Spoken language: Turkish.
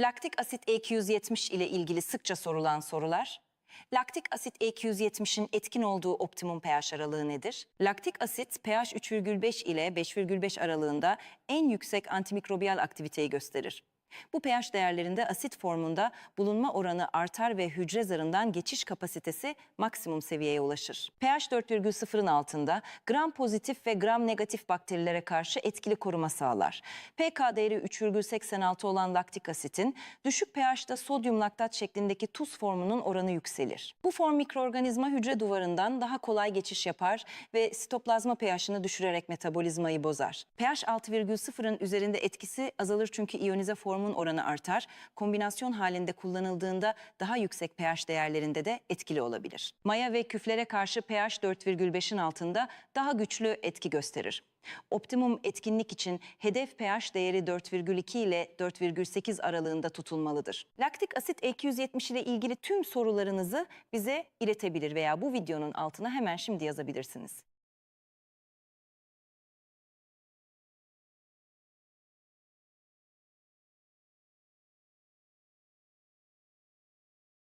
Laktik asit E270 ile ilgili sıkça sorulan sorular. Laktik asit E270'in etkin olduğu optimum pH aralığı nedir? Laktik asit pH 3,5 ile 5,5 aralığında en yüksek antimikrobiyal aktiviteyi gösterir. Bu pH değerlerinde asit formunda bulunma oranı artar ve hücre zarından geçiş kapasitesi maksimum seviyeye ulaşır. pH 4,0'ın altında gram pozitif ve gram negatif bakterilere karşı etkili koruma sağlar. pK değeri 3,86 olan laktik asitin düşük pH'da sodyum laktat şeklindeki tuz formunun oranı yükselir. Bu form mikroorganizma hücre duvarından daha kolay geçiş yapar ve sitoplazma pH'ını düşürerek metabolizmayı bozar. pH 6,0'ın üzerinde etkisi azalır çünkü iyonize formun oranı artar. Kombinasyon halinde kullanıldığında daha yüksek pH değerlerinde de etkili olabilir. Maya ve küflere karşı pH 4,5'in altında daha güçlü etki gösterir. Optimum etkinlik için hedef pH değeri 4,2 ile 4,8 aralığında tutulmalıdır. Laktik asit E270 ile ilgili tüm sorularınızı bize iletebilir veya bu videonun altına hemen şimdi yazabilirsiniz.